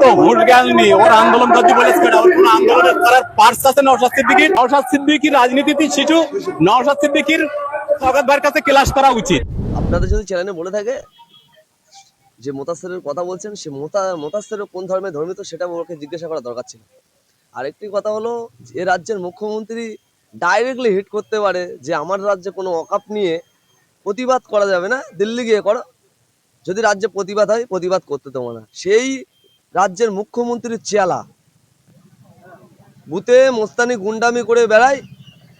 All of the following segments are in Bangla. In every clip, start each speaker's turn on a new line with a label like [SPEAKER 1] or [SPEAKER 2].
[SPEAKER 1] তো হুঁশ জ্ঞান নেই। ওর আন্দোলন করতে বলেছে ওর আন্দোলনের করার পার্স আছে রাজনীতিতে শিশু সরকার কাছে ক্লাস করা উচিত।
[SPEAKER 2] আপনাদের যদি চ্যানেলে বলে থাকে যে মোতাসেরের কথা বলছেন, সে মোতা মোতাসের কোন ধর্মে ধর্মিত সেটা ওকে জিজ্ঞাসা করা দরকার ছিল। আরেকটি কথা হলো, এ রাজ্যের মুখ্যমন্ত্রী ডাইরেক্টলি হিট করতে পারে যে আমার রাজ্যে কোনো অকাপ নিয়ে প্রতিবাদ করা যাবে না, দিল্লি গিয়ে করো। যদি রাজ্যে প্রতিবাদ হয়, প্রতিবাদ করতে দেবো না। সেই রাজ্যের মুখ্যমন্ত্রীর চেলা। বুতে মোস্তানি গুন্ডামি করে বেড়ায়,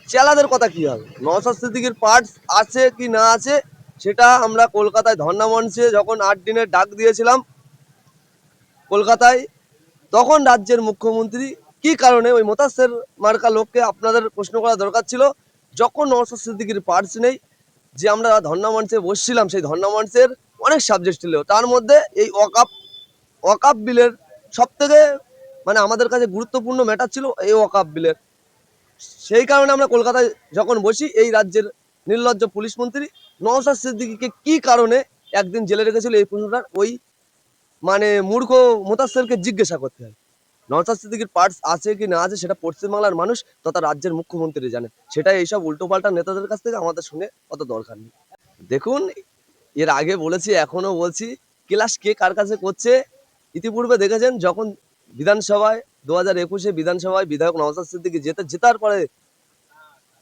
[SPEAKER 2] চেলাদের কথা কি হবে? নওশাদ সিদ্দিকির পার্টস আছে কি না আছে, সেটা আমরা কলকাতায় ধর্ণা মঞ্চে যখন আট দিনের ডাক দিয়েছিলাম, কলকাতায়, তখন রাজ্যের মুখ্যমন্ত্রী কি কারণে ওই মোতাসের মার্কা লোককে আপনাদের প্রশ্ন করা দরকার ছিল, যখন সিদ্দিকির পার্টস নেই, যে আমরা ধর্ণা মঞ্চে বসছিলাম, সেই ধর্ণা মঞ্চের অনেক সাবজেক্ট ছিল। তার মধ্যে এই অকাপ অকাপ বিলের সব থেকে মানে আমাদের কাছে গুরুত্বপূর্ণ ম্যাটার ছিল এই অকাপ বিলের। সেই কারণে আমরা কলকাতায় যখন বসি, এই রাজ্যের নির্লজ্জ পুলিশ মন্ত্রী নওশাদ সিদ্দিকিকে কি কারণে একদিন জেলে রেখেছিল এই প্রশ্নটার ওই মানে মূর্খ মোতাসেরকে জিজ্ঞাসা করতে হয়। নওশাদ সিদ্দিকির পার্টস আছে কি না আছে সেটা পশ্চিমবাংলার মানুষ তথা রাজ্যের মুখ্যমন্ত্রী জানে সেটা এইসব উল্টোপাল্টা নেতাদের কাছ থেকে আমাদের শুনে অত দরকার নেই। দেখুন এর আগে বলেছি, এখনও বলছি। ক্লাস কে কার কাছে করছে? ইতিপূর্বে দেখেছেন, যখন বিধানসভায়, দু হাজার একুশে বিধানসভায় বিধায়ক নওশাদ সিদ্দিকি যেতে জেতার পরে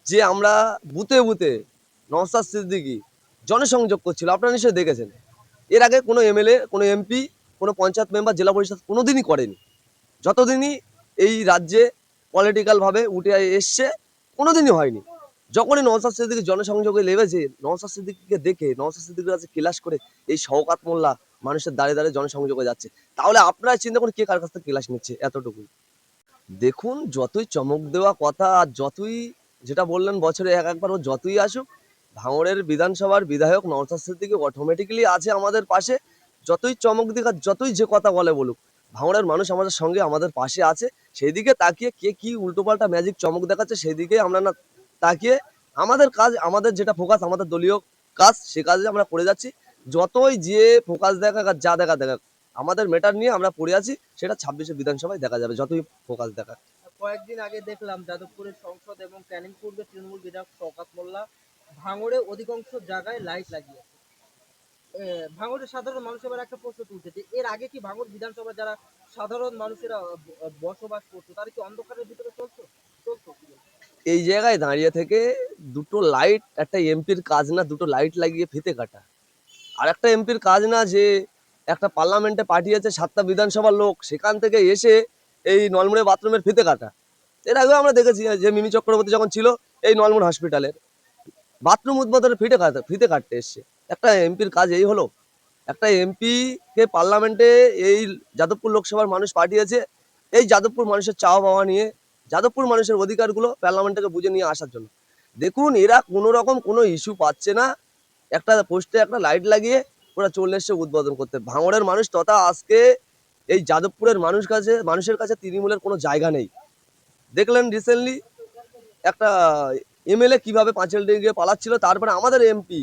[SPEAKER 2] যে আমরা বুতে বুতে নওশাদ সিদ্দিকি জনসংযোগ করছিল, আপনারা নিশ্চয়ই দেখেছেন। এর আগে কোনো এমএলএ, কোনো এমপি, কোনো পঞ্চায়েত মেম্বার, জেলা পরিষদ কোনোদিনই করেনি। যতদিনই এই রাজ্যে পলিটিক্যালভাবে উঠে এসছে, কোনোদিনই হয়নি। যখনই নওশাদ সিদ্দিকি জনসংযোগে লেগেছে নওশাদ সিদ্দিকিকে দেখে, নওশাদ সিদ্দিকির কাছে ক্লাস করে এই শওকাত মোল্লা মানুষের দাঁড়িয়ে দাঁড়িয়ে জনসংযোগে যাচ্ছে। তাহলে আপনারা চিন্তা করুন কে কার কাছ থেকে ক্লাস নিচ্ছে এতটুকু দেখুন, যতই চমক দেওয়া কথা, আর যতই যেটা বললেন বছরে এক একবার, ও যতই আসুক, ভাঙড়ের বিধানসভার বিধায়ক নওশাদ সিদ্দিকি অটোমেটিক্যালি আছে আমাদের পাশে। যতই চমক দিক আর যতই যে কথা বলে বলুক, ভাঙড়ের মানুষ আমাদের সঙ্গে আমাদের পাশে আছে। সেই দিকে তাকিয়ে কে কি উল্টোপাল্টা ম্যাজিক চমক দেখাচ্ছে সেই দিকে আমরা না তাকিয়ে আমাদের কাজ, আমাদের যেটা ফোকাস আমাদের দলীয় কাজ, সে কাজে আমরা করে যাচ্ছি। যতই যে ফোকাস দেখাক আর যা দেখা দেখাক, আমাদের মেটার নিয়ে আমরা পড়ে আছি, সেটা ছাব্বিশে বিধানসভায় দেখা যাবে, যতই ফোকাস দেখাক।
[SPEAKER 3] কয়েকদিন আগে দেখলাম যাদবপুরের সংসদ এবং ক্যানিং পূর্বে তৃণমূল বিধায়ক শওকাত মোল্লা ভাঙড়ে অধিকাংশ জায়গায় লাইট লাগিয়েছে। ভাঙড়ের সাধারণ মানুষ এবার একটা প্রশ্ন তুলছে যে, এর আগে কি ভাঙড় বিধানসভা যারা সাধারণ মানুষেরা বসবাস করতো, তারা কি অন্ধকারের ভিতরে কি? বলব?
[SPEAKER 2] এই জায়গায় দাঁড়িয়ে থেকে দুটো লাইট একটা এমপির কাজ না, দুটো লাইট লাগিয়ে ফিতে কাটা। আর একটা এমপির কাজ না যে একটা পার্লামেন্টে পাঠিয়েছে সাতটা বিধানসভার লোক, সেখান থেকে এসে এই নলমুড়ে বাথরুমের ফিতে কাটা। এর আগেও আমরা দেখেছি যে মিমি চক্রবর্তী যখন ছিল, এই নলমুড় হসপিটালের বাথরুম উদ্বোধনের ফিতে কাটা ফিতে কাটতে এসছে। একটা এমপির কাজ এই হলো। একটা এমপি কে পার্লামেন্টে এই যাদবপুর লোকসভার মানুষ পাঠিয়েছে, এই যাদবপুর মানুষের চাওয়া পাওয়া নিয়ে যাদবপুর মানুষের অধিকারগুলো পার্লামেন্টকে বুঝে নিয়ে আসার জন্য। দেখুন, এরা কোনো রকম কোনো ইস্যু পাচ্ছে না। একটা পোস্টে একটা লাইট লাগিয়ে ওরা চলে এসছে উদ্বোধন করতে। ভাঙড়ের মানুষ তথা আজকে এই যাদবপুরের মানুষ কাছে, মানুষের কাছে তৃণমূলের কোনো জায়গা নেই। দেখলেন রিসেন্টলি একটা এমএলএ কীভাবে পাঁচেল গিয়ে পালাচ্ছিল, তারপরে আমাদের এমপি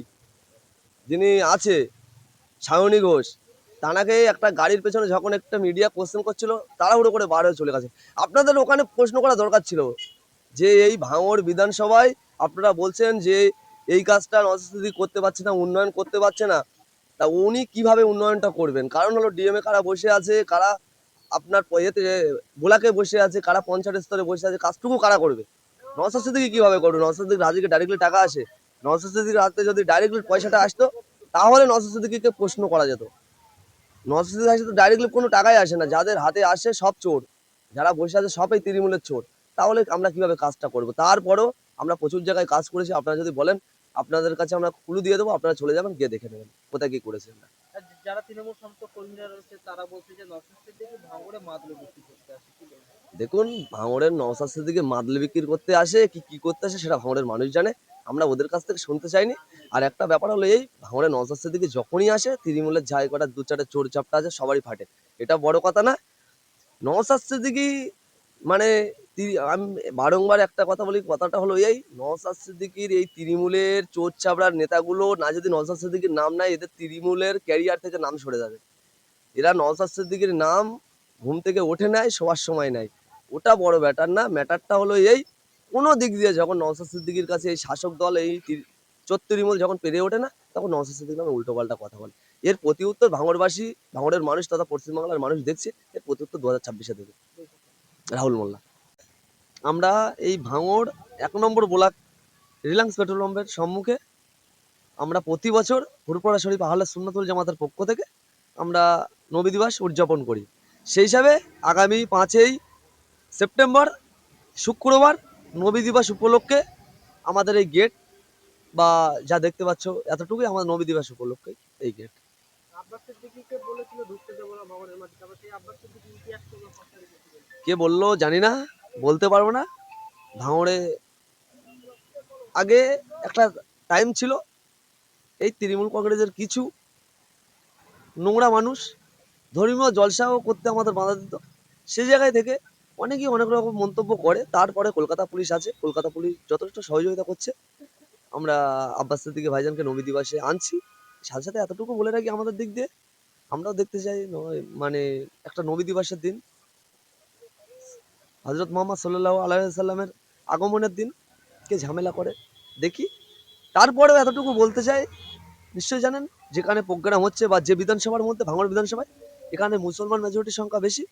[SPEAKER 2] যিনি আছে সায়নী ঘোষ তানাকে একটা গাড়ির পেছনে যখন একটা মিডিয়া কোশ্চেন করছিল, তাড়াহুড়ো করে বার হয়ে চলে গেছে। আপনাদের ওখানে প্রশ্ন করা দরকার ছিল যে, এই ভাঙড় বিধানসভায় আপনারা বলছেন যে, এই কাজটা নজরদি করতে পারছে না, উন্নয়ন করতে পারছে না। তা উনি কীভাবে উন্নয়নটা করবেন? কারণ হলো ডিএমএ কারা বসে আছে, কারা আপনার ইয়েতে ভোলাকে বসে আছে, কারা পঞ্চায়েত স্তরে বসে আছে, কাজটুকু কারা করবে? নশো কীভাবে করবে? নশো রাজিকে ডাইরেক্টলি টাকা আসে? নশো হাতে যদি ডাইরেক্টলি পয়সাটা আসতো, তাহলে নশো প্রশ্ন করা যেত। সিদ্দিক আসে তো ডাইরেক্টলি কোনো টাকাই আসে না। যাদের হাতে আসে সব চোর। যারা বসে আছে সবই তৃণমূলের চোর। তাহলে আমরা কীভাবে কাজটা করব? তারপরেও আমরা প্রচুর জায়গায় কাজ করেছি। আপনারা যদি বলেন আপনাদের কাছে আমরা কুলু দিয়ে দেবো আপনারা চলে যাবেন গিয়ে দেখে নেবেন কোথায় কি করেছে আমরা
[SPEAKER 3] যারা তৃণমূল সমর্থক কর্মীরা রয়েছে তারা বলছে যে নশো সিদ্দিকি ভাঙড়ে মাদলে বিক্রি করতে আসে।
[SPEAKER 2] দেখুন ভাঙড়ের নওসাদ সিদ্দিকে মাদলে বিক্রি করতে আসে কি কি করতে আসে সেটা ভাঙড়ের মানুষ জানে। আমরা ওদের কাছ থেকে শুনতে চাইনি। আর একটা ব্যাপার হলো এই ভাঙড়ের নওসাদ সিদ্দিকি যখনই আসে তৃণমূলের যাই কটা দু চারটে চোর চাপটা আছে, সবারই ফাটে। এটা বড় কথা না। নওসাদ সিদ্দিকি মানে আমি বারংবার একটা কথা বলি, কথাটা হলো এই, নওসাদ সিদ্দিকির এই তৃণমূলের চোর চাপড়ার নেতাগুলো না যদি নওসাদ সিদ্দিকির নাম নেয়, এদের তৃণমূলের ক্যারিয়ার থেকে নাম সরে যাবে। এরা নওসাদ সিদ্দিকির নাম ঘুম থেকে ওঠে নেয় শোয়ার সময় নেয় ওটা বড় ব্যাটার না। ম্যাটারটা হলো এই কোনো দিক দিয়ে যখন নওসাদ সিদ্দিকির কাছে এই শাসক দল এই চত্বরিমূল যখন পেরে ওঠে না, তখন নওসাদ সিদ্দিক নামে উল্টো পাল্টা কথা বলে। এর প্রতি উত্তর ভাঙড়বাসী, ভাঙড়ের মানুষ তথা পশ্চিমবাংলার মানুষ দেখছে, এর প্রতি উত্তর দু হাজার ছাব্বিশে দেবে রাহুল মোল্লা। আমরা এই ভাঙড় এক নম্বর ব্লক, রিলায়েন্স পেট্রোল পাম্পের সম্মুখে, আমরা প্রতি বছর হুরপড়া শরীফ আহলে সুন্নতুল জামাতের পক্ষ থেকে আমরা নবী দিবস উদযাপন করি। সেই হিসাবে আগামী পাঁচই সেপ্টেম্বর, শুক্রবার নবী দিবস উপলক্ষে আমাদের এই গেট বা যা দেখতে পাচ্ছ এতটুকুই আমাদের নবী দিবস উপলক্ষে এই গেট। কে বলল জানি না বলতে পারব না। ভাঙড়ে আগে একটা টাইম ছিল এই তৃণমূল কংগ্রেসের কিছু নোংরা মানুষ ধর্মীয় জলসাও করতে আমাদের বাধা দিত। সেই জায়গায় থেকে অনেকেই অনেক রকম মন্তব্য করে। তারপরে কলকাতা পুলিশ আছে। কলকাতা পুলিশ যথেষ্ট সহযোগিতা করছে। আমরা আব্বাস সিদ্দিকী ভাইজানকে নবী দিবসে আনছি। সাথে সাথে এতটুকু বলে রাখি আমাদের দিক দিয়ে। আমরাও দেখতে চাই মানে একটা নবী দিবসের দিন। হজরত মোহাম্মদ সাল্লাহ আলাইসাল্লামের আগমনের দিন কে ঝামেলা করে। দেখি। তারপরেও এতটুকু বলতে চাই, নিশ্চয়ই জানেন, যেখানে প্রোগ্রাম হচ্ছে বা যে বিধানসভার মধ্যে, ভাঙড় বিধানসভায়, এখানে মুসলমান মেজরিটির সংখ্যা বেশি।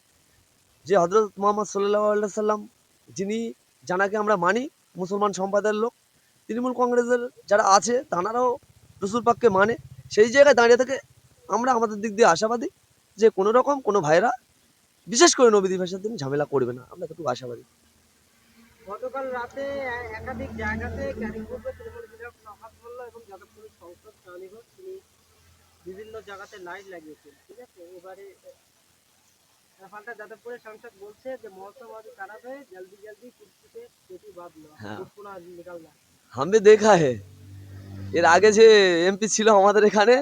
[SPEAKER 2] যে হজরত মোহাম্মদ সাল্লাহ সাল্লাম যিনি জানাকে আমরা মানি, মুসলমান সম্প্রদায়ের লোক, তৃণমূল কংগ্রেসের যারা আছে তানারাও রসুল পাককে মানে। সেই জায়গায় দাঁড়িয়ে থেকে আমরা আমাদের দিক দিয়ে আশাবাদী যে কোনো রকম কোনো ভাইরা, বিশেষ করে নবী দিবসের দিন ঝামেলা করবে না। আমরা একটু আশাবাদী।
[SPEAKER 3] গতকাল রাতে বিভিন্ন জায়গাতে লাইট ঠিক আছে? এবারে আহ, পাল্টা যাদবপুরের সাংসদ বলছে যে মহসমাদি খারাপ है जल्दी जल्दी कुर्सी पे पेटी बांध लो
[SPEAKER 2] हाँ।
[SPEAKER 3] पुनः निकलना
[SPEAKER 2] আমি দেখা হে এর আগে যে এমপি ছিল আমাদের এখানে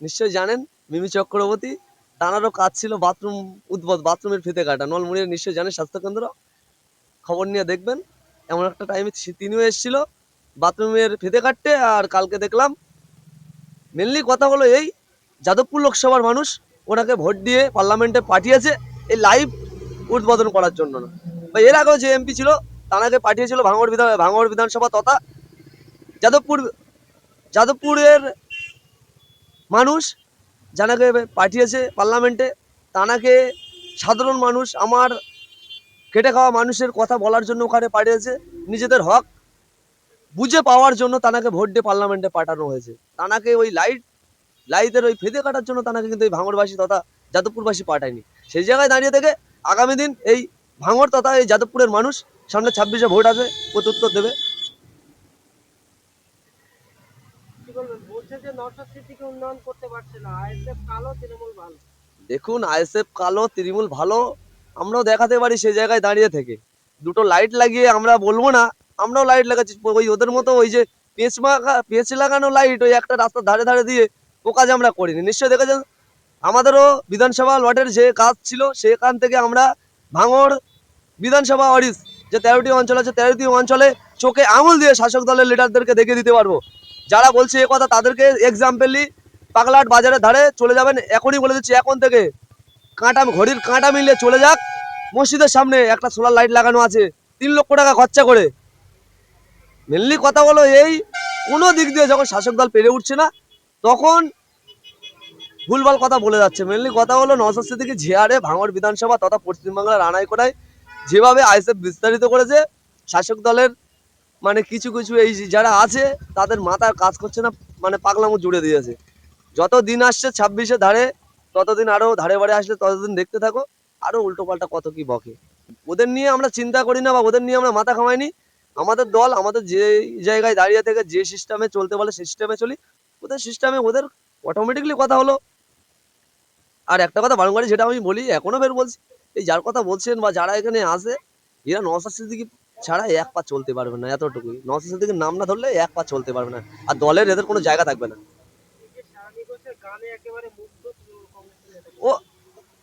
[SPEAKER 2] নিশ্চয়ই জানেন মিমি চক্রবর্তী তানারও কাজ ছিল বাথরুম উদ্বোধ বাথরুমের ফিতে কাটা নলমুড়ির নিশ্চয়ই জানেন স্বাস্থ্যকেন্দ্র খবর নিয়ে দেখবেন এমন একটা টাইমে তিনিও এসেছিল বাথরুমের ফিতে কাটতে আর কালকে দেখলাম মেনলি কথা হলো এই যাদবপুর লোকসভার মানুষ ওনাকে ভোট দিয়ে পার্লামেন্টে পাঠিয়েছে এই লাইভ উদ্বোধন করার জন্য না। বা এর আগেও যে এমপি ছিল, তানাকে পাঠিয়েছিল ভাঙড় বিধান ভাঙড় বিধানসভা তথা যাদবপুর যাদবপুরের মানুষ জানাকে পাঠিয়েছে পার্লামেন্টে। তানাকে সাধারণ মানুষ, আমার কেটে খাওয়া মানুষের কথা বলার জন্য ওখানে পাঠিয়েছে। নিজেদের হক বুঝে পাওয়ার জন্য তানাকে ভোট দিয়ে পার্লামেন্টে পাঠানো হয়েছে। তানাকে ওই লাইট লাইটের ওই ফেদে কাটার জন্য তানাকে কিন্তু এই ভাঙড়বাসী তথা যাদবপুরবাসী পাঠায়নি। সেই জায়গায় দাঁড়িয়ে থেকে আগামী দিন এই ভাঙর তথা এই যাদবপুরের মানুষ সামনে ছাব্বিশে ভোট আছে প্রত্যুত্তর দেবে। দেখুন আইএসএফ কালো তৃণমূল ভালো আমরাও দেখাতে পারি সেই জায়গায় দাঁড়িয়ে থেকে। দুটো লাইট লাগিয়ে আমরা বলব না আমরাও লাইট লাগাচ্ছি। ওই ওদের মতো ওই যে পেঁচ মাখা পেঁচ লাগানো লাইট ওই একটা রাস্তার ধারে ধারে দিয়ে ও কাজ আমরা করিনি। নিশ্চয়ই দেখেছেন? আমাদেরও বিধানসভা লটের যে কাজ ছিল, সেখান থেকে আমরা ভাঙড় বিধানসভা অডিস যে তেরোটি অঞ্চল আছে, তেরোটি অঞ্চলে চোখে আঙুল দিয়ে শাসক দলের লিডারদেরকে দেখিয়ে দিতে পারব। যারা বলছে এ কথা, তাদেরকে এক্সাম্পলি পাগলাট বাজারের ধারে চলে যাবেন, এখনই বলে দিচ্ছি, এখন থেকে কাঁটা, ঘড়ির কাঁটা মিলিয়ে চলে যাক। মসজিদের সামনে একটা সোলার লাইট লাগানো আছে, তিন লক্ষ টাকা খরচা করে। মেনলি কথা হলো এই, কোনো দিক দিয়ে যখন শাসক দল পেরে উঠছে না, তখন ভুলভাল কথা বলে যাচ্ছে। মেনলি কথা হলো নজর সিদ্দিকি ঝিয়ারে ভাঙড় বিধানসভা তথা পশ্চিমবাংলার আনাইকোটায় যেভাবে আইসএফ বিস্তারিত করেছে, শাসক দলের মানে কিছু কিছু এই যারা আছে, তাদের মাথায় কাজ করছে না মানে পাগলামো জুড়ে দিয়েছে। যত দিন আসছে ছাব্বিশে ধারে, ততদিন আরও ধারে বাড়ে আসলে ততদিন দেখতে থাকো, আরও উল্টো পাল্টা কত কি বকে। ওদের নিয়ে আমরা চিন্তা করি না বা ওদের নিয়ে আমরা মাথা খামাইনি আমাদের দল, আমাদের যে জায়গায় দাঁড়িয়ে থেকে যে সিস্টেমে চলতে বলে, সেই সিস্টেমে চলি। ওদের সিস্টেমে ওদের অটোমেটিকলি কথা হলো আর একটা কথা বারংবারই যেটা আমি বলি, এখনও ফের বলছি, এই যার কথা বলছেন বা যারা এখানে আসে, এরা নসার সিদ্দিকি ছাড়া এক পা চলতে পারবে না এতটুকুই। নসার সিদ্দিকির নাম না ধরলে এক পা চলতে পারবে না। আর দলের এদের কোনো জায়গা থাকবে না। ও,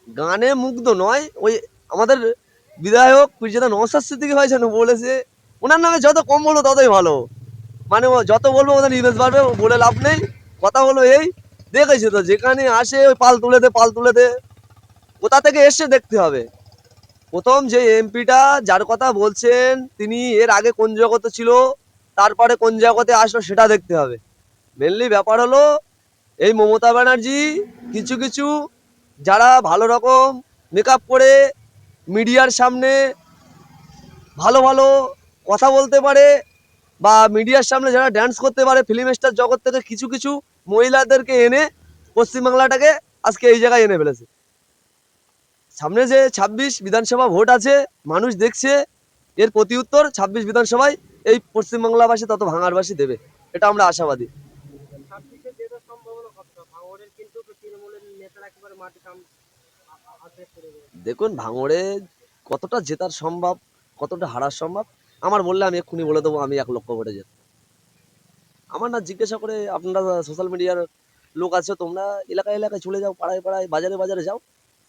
[SPEAKER 2] গানে মুগ্ধ নয়, ওই আমাদের বিধায়ক যেটা নওসাদ সিদ্দিকি হয়েছেন বলেছে, ওনার নামে যত কম বলব ততই ভালো। মানে যত বলব ওদের ইমেজ বাড়বে বলে লাভ নেই। কথা হলো এই দেখেছি তো, যেখানে আসে ওই পাল তুলে দে, পাল তুলে দে। কোথা থেকে এসে দেখতে হবে। প্রথম যে এমপিটা, যার কথা বলছেন, তিনি এর আগে কোন জগতে ছিল, তারপরে কোন জগতে আসলো সেটা দেখতে হবে। মেনলি ব্যাপার হলো, এই মমতা ব্যানার্জি কিছু কিছু, যারা ভালো রকম মেকআপ করে, মিডিয়ার সামনে ভালো ভালো কথা বলতে পারে, বা মিডিয়ার সামনে যারা ড্যান্স করতে পারে ফিল্ম স্টার জগৎ থেকে কিছু কিছু মহিলাদেরকে এনে পশ্চিমবাংলাটাকে আজকে এই জায়গায় এনে ফেলেছে। সামনে যে ছাব্বিশ বিধানসভা ভোট আছে মানুষ দেখছে এর প্রতি উত্তর ছাব্বিশ বিধানসভায় এই পশ্চিমবাংলাবাসী তত ভাঙারবাসী দেবে। এটা আমরা আশাবাদী। দেখুন ভাঙড়ে কতটা জেতার সম্ভব কতটা হারার সম্ভব আমার বললে আমি এক্ষুনি বলে দেবো আমি এক লক্ষ ভোটে যেত আমার না জিজ্ঞাসা করে আপনারা সোশ্যাল মিডিয়ার লোক আছে, তোমরা এলাকায় এলাকায় চলে যাও, পাড়ায় পাড়ায়, বাজারে বাজারে যাও।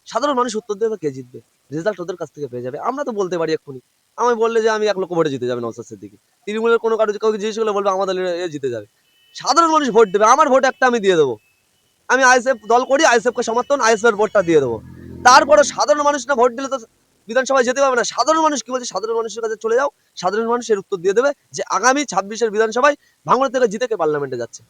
[SPEAKER 2] সাধারণ মানুষ উত্তর দেবে কে জিতবে? রেজাল্ট ওদের কাছ থেকে পেয়ে যাবে। আমরা তো বলতে পারি এক্ষুনি। আমি বললে যে আমি এক লক্ষ ভোটে জিতে যাবে নওসাদ সিদ্দিকি। তৃণমূলের কোনো কারও কাউকে জিজ্ঞেস করলে বলবে আমাদের এ জিতে যাবে। সাধারণ মানুষ ভোট দেবে। আমার ভোট একটা আমি দিয়ে দেবো। আমি আইএসএফ দল করি আইএসএফকে সমর্থন, আইএসএফ ভোটটা দিয়ে দেবো। তারপরে সাধারণ মানুষ না ভোট দিলে তো বিধানসভায় যেতে পারবে না। সাধারণ মানুষ কি বলছে? সাধারণ মানুষের কাছে চলে যাও, সাধারণ মানুষ এর উত্তর দিয়ে দেবে যে আগামী ছাব্বিশের বিধানসভায় ভাঙড় থেকে জিতে কে পার্লামেন্টে যাচ্ছে।